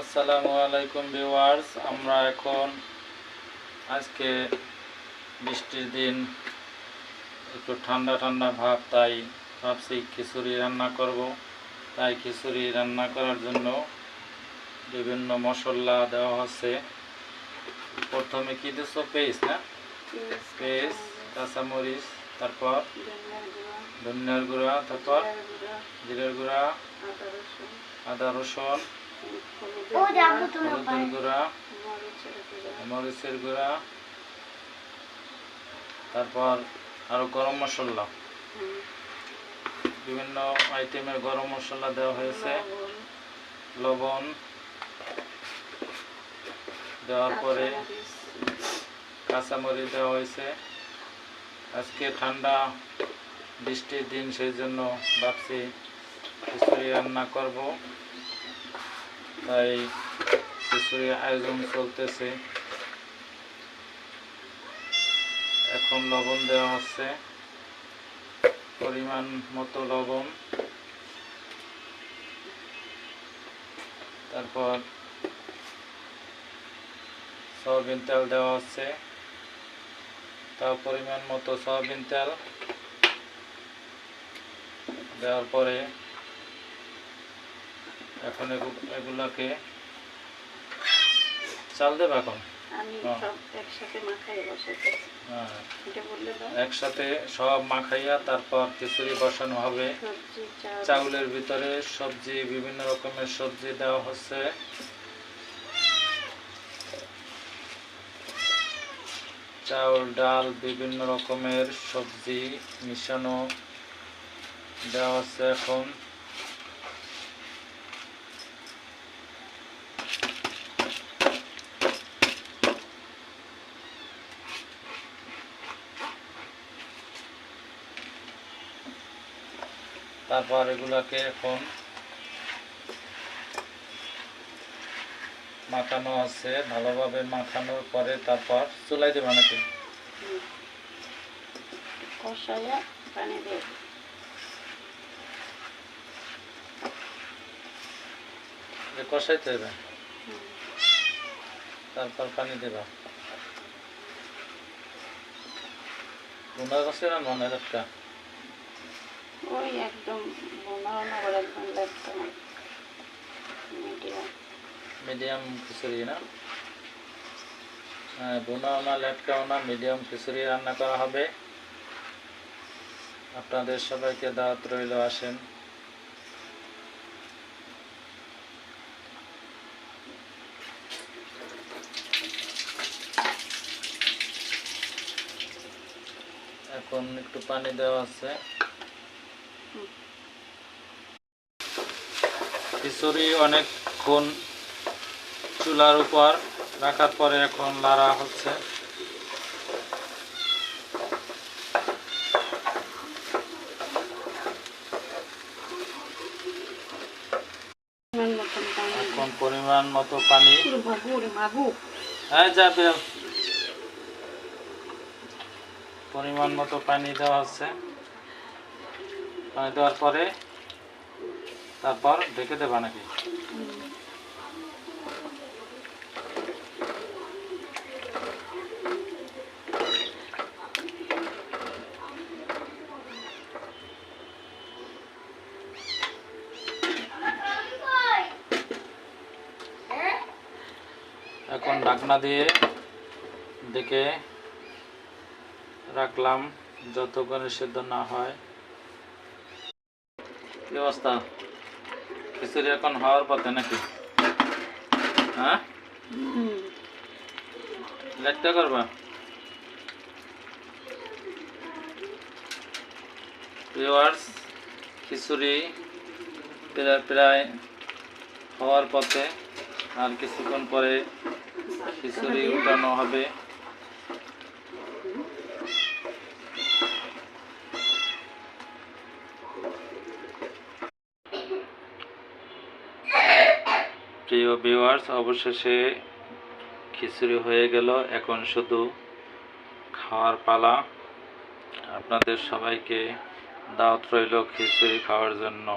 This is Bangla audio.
আসসালামু আলাইকুম ভিউয়ার্স আমরা এখন আজকে বৃষ্টির দিন একটু ঠান্ডা ঠান্ডা ভাব তাই ভাবছি খিচুড়ি রান্না করব। তাই খিচুড়ি রান্না করার জন্য বিভিন্ন মশলা দেওয়া হচ্ছে। প্রথমে কি দিচ্ছ পেস্ট না পেস্ট। কাঁচামরিচ তারপর ধনিয়ার গুঁড়া। তারপর জিরের গুঁড়া আদা রসুন মরিচের গুঁড়া তারপর আরও গরম মশলা বিভিন্ন আইটেমের গরম মশলা দেওয়া হয়েছে। লবণ। দেওয়ার পরে কাঁচামরিচ দেওয়া হয়েছে। আজকে ঠান্ডা, বৃষ্টির দিন, সেই জন্য ভাবছি রান্না করব। তাই খিচুড়ি আয়োজন চলতেছে। এখন লবণ দেওয়া হচ্ছে। পরিমাণ মতো লবণ। তারপর সয়াবিন তেল দেওয়া হচ্ছে। তাও পরিমাণ মতো সয়াবিন তেল দেওয়ার পরে এখন এগু- এগুলাকে চাল দেবে এখন? হ্যাঁ। হ্যাঁ। একসাথে সব মাখাইয়া তারপর খিচুড়ি বসানো হবে। চাউলের ভিতরে সবজি বিভিন্ন রকমের সবজি দেওয়া হচ্ছে। চাউল ডাল বিভিন্ন রকমের সবজি মিশানো দেওয়া হচ্ছে এখন। তারপর এগুলাকে এখন মাখানো আছে। ভালোভাবে মাখানোর পরে তারপর চুলাই দেবে নাকি? কষাইতে হবে। তারপর পানি দেবা। গুনা গেছে না মনের একটা? ওই একদম বোনা বোনা করে একদম মিডিয়াম। মিডিয়াম খিচুড়ি না? হ্যাঁ বোনাও না লেটকাও না মিডিয়াম খিচুড়ি রান্না করা হবে। আপনাদের সবাইকে দাওয়াত রইল আসেন। এখন একটু পানি দেওয়া আছে। খিচুড়ি অনেকক্ষণ চুলার উপর রাখার পরে এখন লাড়া হচ্ছে। পরিমাণ এখন পরিমাণ মতো পানি। হ্যাঁ যাবে পরিমাণ মতো পানি দেওয়া হচ্ছে। পানি দেওয়ার পরে তারপর ঢেকে দেবা নাকি? এখন ঢাকনা দিয়ে ডেকে রাখলাম যতক্ষণে সেদ্ধ না হয়। কি অবস্থা? খিচুড়ি এখন হওয়ার পথে নাকি? হ্যাঁ। লেটটা করবা? ভিউয়ার্স খিচুড়ি প্রায় প্রায় হওয়ার পথে আর কিছুক্ষণ পরে খিচুড়ি উঠানো হবে। প্রিয় ভিউয়ার্স অবশেষে খিচুড়ি হয়ে গেল। এখন শুধু খাওয়ার পালা। আপনাদের সবাইকে দাওয়াত রইল খিচুড়ি খাওয়ার জন্য।